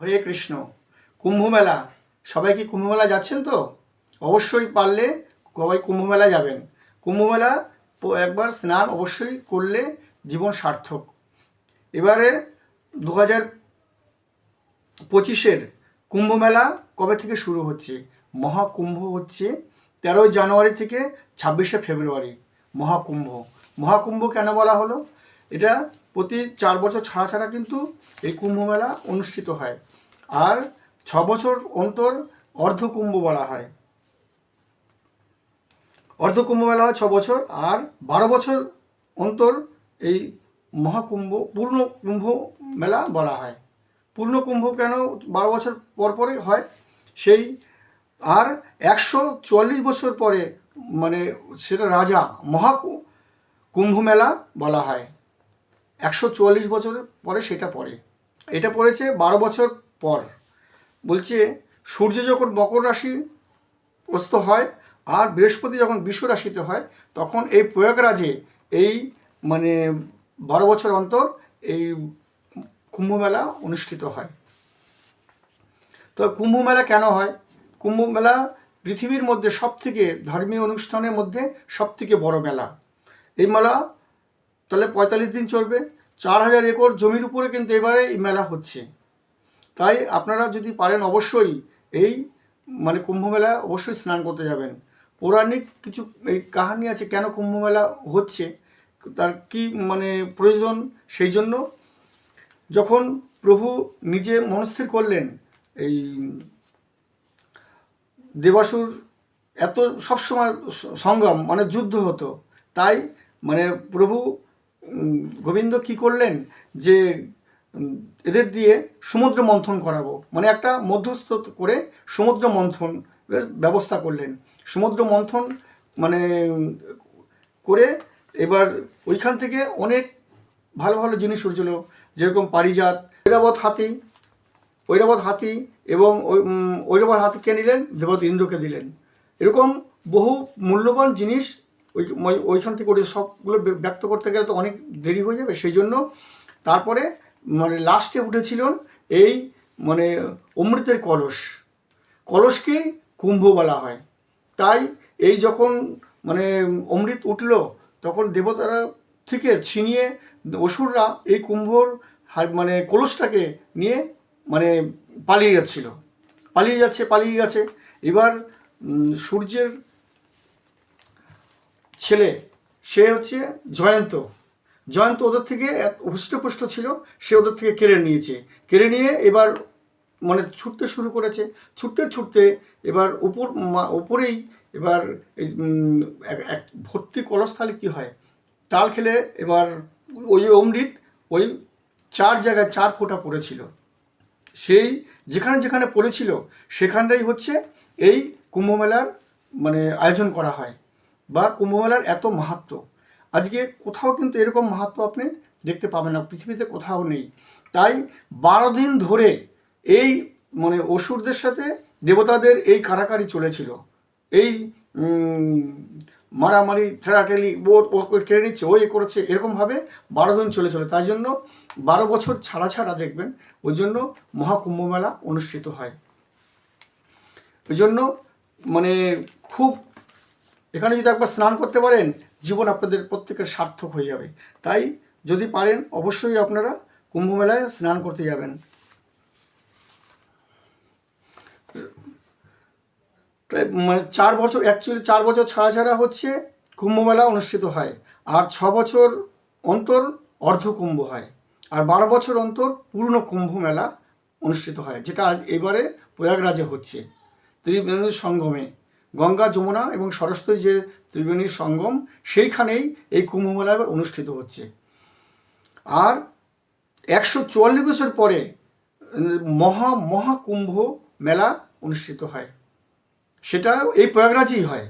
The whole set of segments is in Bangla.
হরে কৃষ্ণ। কুম্ভমেলা। সবাই কি কুম্ভমেলা যাচ্ছেন তো? অবশ্যই পারলে সবাই কুম্ভমেলা যাবেন। কুম্ভমেলা একবার স্নান অবশ্যই করলে জীবন সার্থক। এবারে দু হাজার পঁচিশের কুম্ভমেলা কবে থেকে শুরু হচ্ছে? মহাকুম্ভ হচ্ছে তেরোই জানুয়ারি থেকে ছাব্বিশে ফেব্রুয়ারি। মহাকুম্ভ। মহাকুম্ভ কেন বলা হলো? এটা প্রতি চার বছর ছাড়া ছাড়া কিন্তু এই কুম্ভ মেলা অনুষ্ঠিত হয়। আর ছ বছর অন্তর অর্ধকুম্ভ বলা হয়। অর্ধকুম্ভ মেলা হয় ছ বছর আর বারো বছর অন্তর এই মহাকুম্ভ, পূর্ণ কুম্ভ মেলা বলা হয়। পূর্ণ কুম্ভ কেন বারো বছর পর পরে হয়? সেই আর একশো চুয়াল্লিশ বছর পরে মানে সেটা রাজা মহা কুম্ভ মেলা বলা হয়। একশো চুয়াল্লিশ বছর পরে সেটা পড়ে। এটা পড়েছে বারো বছর পর। বলছে, সূর্য যখন মকর রাশি প্রস্ত হয় আর বৃহস্পতি যখন বিশ্ব রাশিতে হয়, তখন এই প্রয়াগরাজে এই মানে বারো বছর অন্তর এই কুম্ভমেলা অনুষ্ঠিত হয়। তো কুম্ভমেলা কেন হয়? কুম্ভমেলা পৃথিবীর মধ্যে সব থেকে ধর্মীয় অনুষ্ঠানের মধ্যে সব থেকে বড় মেলা। এই মেলা তাহলে পঁয়তাল্লিশ দিন চলবে। চার হাজার একর জমির উপরে কিন্তু এবারে এই মেলা হচ্ছে। তাই আপনারা যদি পারেন অবশ্যই এই মানে কুম্ভ মেলা অবশ্যই স্নান করতে যাবেন। পৌরাণিক কিছু এই কাহানি আছে কেন কুম্ভ মেলা হচ্ছে, তার কি মানে প্রয়োজন সেই জন্য যখন প্রভু নিজে মনস্থির করলেন এই দেবাসুর এত সবসময় সংগ্রাম মানে যুদ্ধ হতো, তাই মানে প্রভু গোবিন্দ কি করলেন? যে এদের দিয়ে সমুদ্র মন্থন করাবো। মানে একটা মধ্যস্থ করে সমুদ্র মন্থন ব্যবস্থা করলেন। সমুদ্র মন্থন মানে করে এবার ওইখান থেকে অনেক ভালো ভালো জিনিস উঠছিল। যেরকম পারিজাত, ঐরাবত হাতি ঐরাবত হাতি এবং ঐরাবত হাতিকে নিলেন? দেবত ইন্দ্রকে দিলেন। এরকম বহু মূল্যবান জিনিস ওই ওই- ওইখান থেকে ওটা সবগুলো ব্য- ব্যক্ত করতে গেলে তো অনেক দেরি হয়ে যাবে। সেই জন্য তারপরে মানে লাস্টে উঠেছিলেন এই মানে অমৃতের কলস। কলসকেই কুম্ভ বলা হয়। তাই এই যখন মানে অমৃত উঠল, তখন দেবতারা থেকে ছিনিয়ে অসুররা এই কুম্ভর মানে কলসটাকে নিয়ে মানে পালিয়ে যাচ্ছিল। পালিয়ে যাচ্ছে, পালিয়ে গেছে। এবার সূর্যের ছেলে, সে হচ্ছে জয়ন্ত। জয়ন্ত ওদের থেকে হৃষ্টপুষ্ট ছিল, সে ওদের থেকে কেড়ে নিয়েছে। কেড়ে নিয়ে এবার মানে ছুটতে শুরু করেছে। ছুটতে ছুটতে এবার উপর উপরেই এবার এক- ভর্তি কলস তাহলে কী হয়? তাল খেলে এবার ওই অমৃত ওই চার জায়গায় চার ফোঁটা পড়েছিল। সেই যেখানে যেখানে পড়েছিল, সেখানটাই হচ্ছে এই কুম্ভমেলার মানে আয়োজন করা হয়। বা কুম্ভমেলার এত মাহাত্ম। আজকে কোথাও কিন্তু এরকম মাহাত্ম আপনি দেখতে পাবেন না, পৃথিবীতে কোথাও নেই। তাই বারো দিন ধরে এই মানে অসুরদের সাথে দেবতাদের এই কারাকারি চলেছিল। এই মারামারি, ঠেলাঠেলি, ও ও কেড়ে নিচ্ছে, ও এ করেছে, এরকমভাবে বারো দিন চলে চলে তাই জন্য বারো বছর ছাড়া ছাড়া দেখবেন, ওই জন্য মহাকুম্ভ মেলা অনুষ্ঠিত হয়। ওই জন্য মানে খুব এখানে যদি একবার স্নান করতে পারেন, জীবন আপনাদের প্রত্যেকের সার্থক হয়ে যাবে। তাই যদি পারেন, অবশ্যই আপনারা কুম্ভ মেলায় স্নান করতে যাবেন। মানে চার বছর অ্যাকচুয়ালি চার বছর ছাড়া ছাড়া হচ্ছে কুম্ভ মেলা অনুষ্ঠিত হয়। আর ছ বছর অন্তর অর্ধ কুম্ভ হয়। আর বারো বছর অন্তর পূর্ণ কুম্ভ মেলা অনুষ্ঠিত হয়, যেটা এবারে প্রয়াগরাজে হচ্ছে। ত্রিবেণীর সঙ্গমে। গঙ্গা, যমুনা এবং সরস্বতী যে ত্রিবেণীর সঙ্গম, সেইখানেই এই কুম্ভ মেলা এবার অনুষ্ঠিত হচ্ছে। আর একশো চুয়াল্লিশ বছর পরে মহা মহাকুম্ভ মেলা অনুষ্ঠিত হয়। সেটা এই প্রয়াগরাজেই হয়।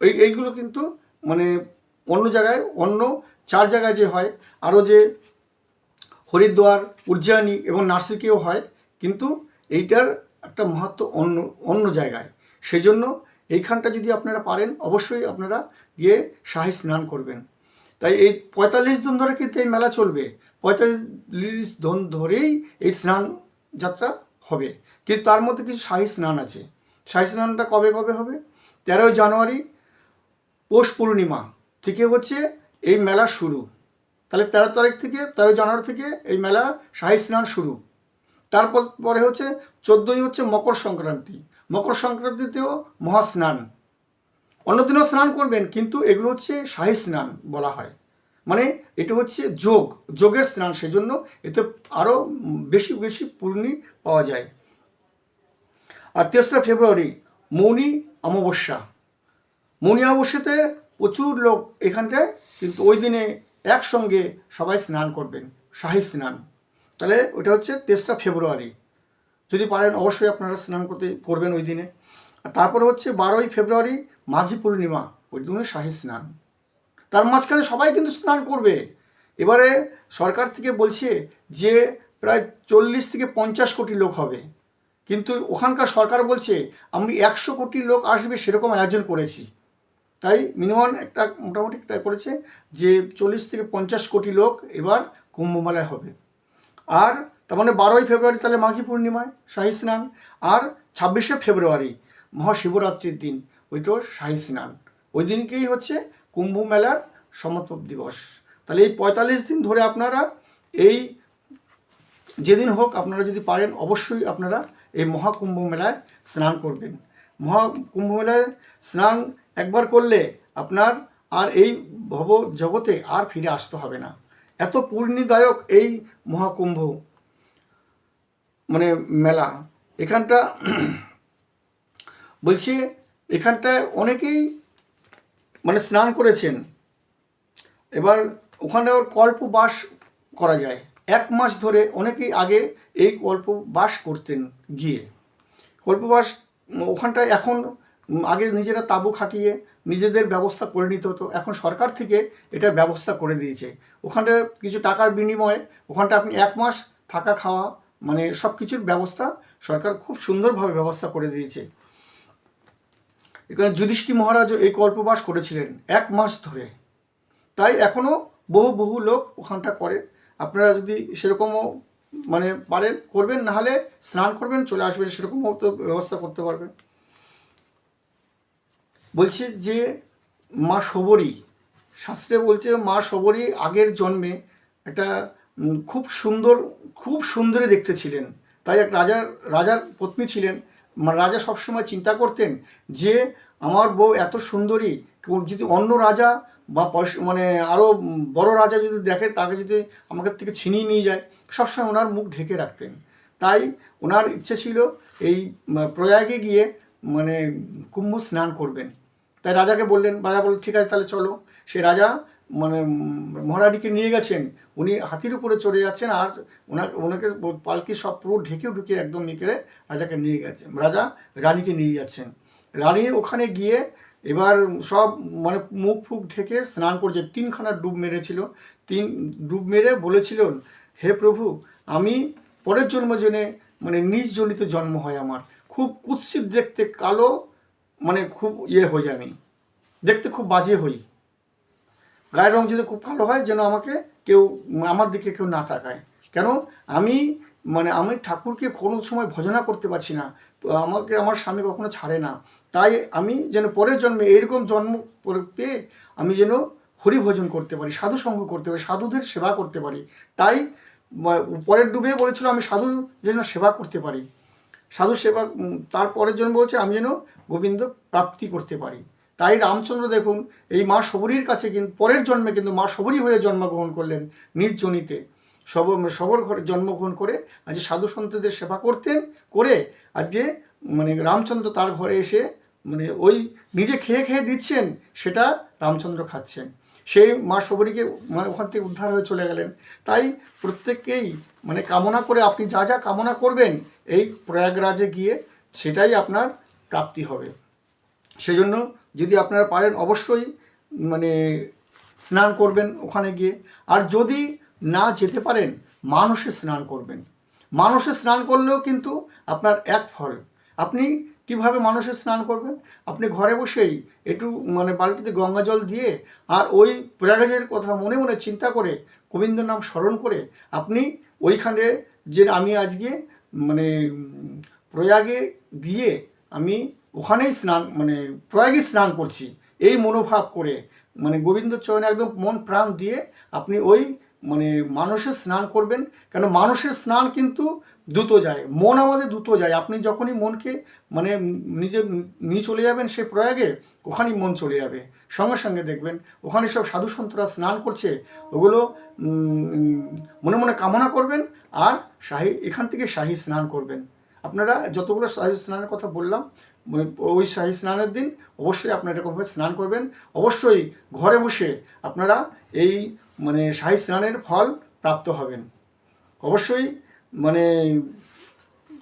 এই, এইগুলো কিন্তু মানে অন্য জায়গায়, অন্য চার জায়গায় যে হয়, আরও যে হরিদ্বার, উজ্জয়িনী এবং নাসিকেও হয়, কিন্তু এইটার একটা মাহাত্ম অন্য অন্য জায়গায়। সেই জন্য এইখানটা যদি আপনারা পারেন, অবশ্যই আপনারা গিয়ে শাহী স্নান করবেন। তাই এই পঁয়তাল্লিশ দিন ধরে কিন্তু এই মেলা চলবে। পঁয়তাল্লিশ দিন ধরেই এই স্নান যাত্রা হবে। কিন্তু তার মধ্যে কিছু শাহী স্নান আছে। শাহী স্নানটা কবে কবে হবে? তেরোই জানুয়ারি পৌষ পূর্ণিমা থেকে হচ্ছে এই মেলা শুরু। তাহলে তেরো তারিখ থেকে তেরো জানুয়ারি থেকে এই মেলা শাহী স্নান শুরু। তারপর পরে হচ্ছে চোদ্দোই হচ্ছে মকর সংক্রান্তি। মকর সংক্রান্তিতেও মহাস্নান। অন্যদিনও স্নান করবেন, কিন্তু এগুলো হচ্ছে শাহী স্নান বলা হয়। মানে এটা হচ্ছে যোগ, যোগের স্নান, সেজন্য এতে আরও বেশি বেশি পূর্ণি পাওয়া যায়। আর তেসরা ফেব্রুয়ারি, মৌনি অমাবস্যা। মৌনি অমাবস্যাতে প্রচুর লোক এখানটায়, কিন্তু ওই দিনে একসঙ্গে সবাই স্নান করবেন, শাহী স্নান। তাহলে ওটা হচ্ছে তেসরা ফেব্রুয়ারি। যদি পারেন অবশ্যই আপনারা স্নান করতে করবেন ওই দিনে। তারপরে হচ্ছে বারোই ফেব্রুয়ারি মাঝি পূর্ণিমা, ওই দিনে শাহী স্নান। তার মাঝখানে সবাই কিন্তু স্নান করবে। এবারে সরকার থেকে বলছে যে প্রায় চল্লিশ থেকে পঞ্চাশ কোটি লোক হবে। কিন্তু ওখানকার সরকার বলছে, আমি একশো কোটি লোক আসবে সেরকম আয়োজন করেছি। তাই মিনিমাম একটা মোটামুটি একটা করেছে যে চল্লিশ থেকে পঞ্চাশ কোটি লোক এবার কুম্ভমেলায় হবে। আর তার মানে বারোই ফেব্রুয়ারি তাহলে মাঘী পূর্ণিমায় শাহী স্নান আর ছাব্বিশে ফেব্রুয়ারি মহাশিবরাত্রির দিন ওইটাও শাহী স্নান। ওই দিনকেই হচ্ছে কুম্ভ মেলার সমাপন দিবস। তাহলে এই পঁয়তাল্লিশ দিন ধরে আপনারা এই যেদিন হোক আপনারা যদি পারেন, অবশ্যই আপনারা এই মহাকুম্ভ মেলায় স্নান করবেন। মহাকুম্ভ মেলায় স্নান একবার করলে আপনার আর এই ভব জগতে আর ফিরে আসতে হবে না। এত পূর্ণিদায়ক এই মহাকুম্ভ মানে মেলা। এখানটা বলছি, এখানটায় অনেকেই মানে স্নান করেছেন। এবার ওখানে ওর কল্পবাস করা যায়। এক মাস ধরে অনেকেই আগে এই কল্পবাস করতেন গিয়ে। কল্পবাস ওখানটায় এখন আগে নিজেরা তাঁবু খাটিয়ে নিজেদের ব্যবস্থা করে নিতে হতো। এখন সরকার থেকে এটার ব্যবস্থা করে দিয়েছে। ওখানটা কিছু টাকার বিনিময়ে ওখানটা আপনি এক মাস থাকা খাওয়া মানে সব কিছুর ব্যবস্থা সরকার খুব সুন্দরভাবে ব্যবস্থা করে দিয়েছে। এখানে যুধিষ্ঠি মহারাজও এই কল্পবাস করেছিলেন এক মাস ধরে। তাই এখনও বহু বহু লোক ওখানটা করে। আপনারা যদি সেরকমও মানে পারেন, করবেন, নাহলে স্নান করবেন, চলে আসবেন, সেরকমও তো ব্যবস্থা করতে পারবেন। বলছে যে মা শবরী, শাস্ত্রে বলছে মা শবরী আগের জন্মে একটা খুব সুন্দর, খুব সুন্দরী দেখতে ছিলেন। তাই এক রাজার রাজার পত্নী ছিলেন। মা- রাজা সবসময় চিন্তা করতেন যে আমার বউ এত সুন্দরী যদি অন্য রাজা বা পয়সা মানে আরও বড় রাজা যদি দেখে, তাকে যদি আমাকে থেকে ছিনিয়ে নিয়ে যায়, সবসময় ওনার মুখ ঢেকে রাখতেন। তাই ওনার ইচ্ছে ছিল এই প্রয়াগে গিয়ে মানে কুম্ভ স্নান করবেন। তাই রাজাকে বললেন, রাজা বললেন, ঠিক আছে, তাহলে চলো। সে রাজা মানে উম, মহারানীকে নিয়ে গেছেন উনি হাতির উপরে চড়ে যাচ্ছেন আর ওনার ওনাকে পালকি সব পুরো ঢেকে ঢুকে একদম নিয়ে করে রাজাকে নিয়ে গেছেন রাজা রানীকে নিয়ে যাচ্ছেন। রানী ওখানে গিয়ে এবার সব মানে মুখ ফুক ঢেকে স্নান করছে তিনখানা ডুব মেরেছিল। তিন ডুব মেরে বলেছিলেন হে প্রভু আমি পরের জন্ম জেনে মানে নিজ জনিত জন্ম হয় আমার। খুব কুৎসিত দেখতে কালো মানে খুব ইয়ে হই আমি। দেখতে খুব বাজে হই। গায়ের রং যদি খুব কালো হয়, যেন আমাকে কেউ, আমার দিকে কেউ না তাকায়। কেন? আমি মানে আমি ঠাকুরকে কোনো সময় ভজনা করতে পারছি না। আমাকে, আমার স্বামী কখনো ছাড়ে না। তাই আমি যেন পরের জন্মে এরকম জন্ম পেয়ে আমি যেন হরি ভজন করতে পারি, সাধু সঙ্গ করতে পারি, সাধুদের সেবা করতে পারি। তাই পরের ডুবে বলেছিল আমি সাধু যেন সেবা করতে পারি। সাধু সেবা তার পরের জন্য বলছে আমি যেন গোবিন্দ প্রাপ্তি করতে পারি। তাই রামচন্দ্র দেখুন, এই মা শবরীর কাছে কিন্তু পরের জন্মে কিন্তু মা শবরী হয়ে জন্মগ্রহণ করলেন নির্জনীতে জনিতে সব, সবর ঘরে জন্মগ্রহণ করে আজ সাধু সন্তদের সেবা করতেন, করে আজকে মানে রামচন্দ্র তার ঘরে এসে মানে ওই নিজে খেয়ে খেয়ে দিচ্ছেন, সেটা রামচন্দ্র খাচ্ছেন। সেই মা শবরীকে মানে ওখান থেকে উদ্ধার হয়ে চলে গেলেন। তাই প্রত্যেককেই মানে কামনা করে আপনি যা যা কামনা করবেন, এই প্রয়াগরাজে গিয়ে সেটাই আপনার প্রাপ্তি হবে। সেজন্য যদি আপনারা পারেন অবশ্যই মানে স্নান করবেন ওখানে গিয়ে। আর যদি না যেতে পারেন, মানুষে স্নান করবেন। মানুষে স্নান করলেও কিন্তু আপনার এক ফল। আপনি কীভাবে মানুষের স্নান করবেন? আপনি ঘরে বসেই একটু মানে বালতিতে গঙ্গা জল দিয়ে আর ওই প্রয়াগরাজের কথা মনে মনে চিন্তা করে গোবিন্দ নাম স্মরণ করে আপনি ওইখানে যে আমি আজকে মানে প্রয়াগে গিয়ে আমি ওখানেই স্নান মানে প্রয়াগে স্নান করছি। এই মনোভাব করে মানে গোবিন্দ চরণে একদম মন প্রাণ দিয়ে আপনি ওই মানে মানুষের স্নান করবেন। কেন মানুষের স্নান কিন্তু দ্রুত যায়, মন আমাদের দ্রুত যায়। আপনি যখনই মনকে মানে নিজে নিয়ে চলে যাবেন সে প্রয়াগে, ওখানেই মন চলে যাবে। সঙ্গে সঙ্গে দেখবেন, ওখানে সব সাধু সন্তরা স্নান করছে, ওগুলো মনে মনে কামনা করবেন আর শাহী, এখান থেকে শাহী স্নান করবেন। আপনারা যতগুলো শাহী স্নানের কথা বললাম ওই- ওই শাহী স্নানের দিন অবশ্যই আপনারা এরকমভাবে স্নান করবেন। অবশ্যই ঘরে বসে আপনারা এই মানে শাহী স্নানের ফল প্রাপ্ত হবেন। অবশ্যই মানে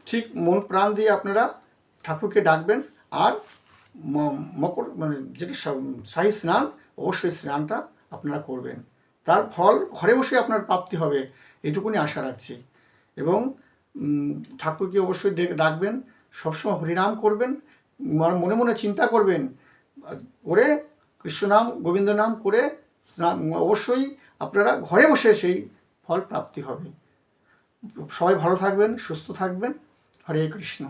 ঠিক মন প্রাণ দিয়ে আপনারা ঠাকুরকে ডাকবেন আর মকর মানে যেটা শাহী স্নান অবশ্যই স্নানটা আপনারা করবেন। তার ফল ঘরে বসে আপনার প্রাপ্তি হবে, এটুকুনি আশা রাখছি। এবং ঠাকুরকে অবশ্যই ডেকে ডাকবেন সবসময় হরিনাম করবেন, মনে মনে চিন্তা করবেন, করে কৃষ্ণনাম গোবিন্দ নাম করে অবশ্যই আপনারা ঘরে বসে সেই ফল প্রাপ্তি হবে। সবাই ভালো থাকবেন, সুস্থ থাকবেন। হরে কৃষ্ণ।